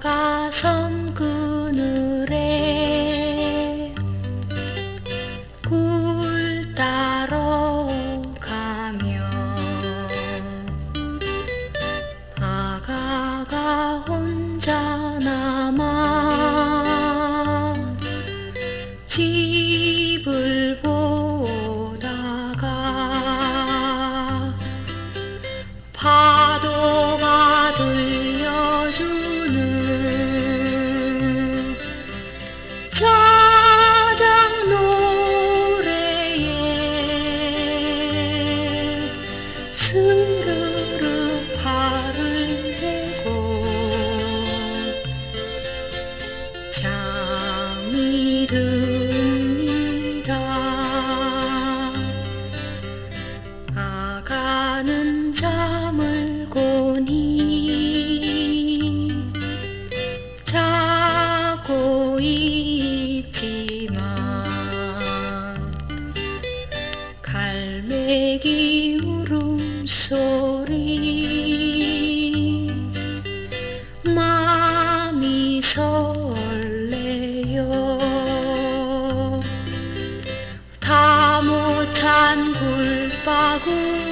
가성 그늘에 굴 따러 가며 아가가 혼자 남아 집을 보다가 파도 스르르 팔을 대고 잠이 듭니다. 아가는 잠을 고니 자고 있지만 갈매기 울음 소리. 마음이 설레요. 다못찬 굴바구니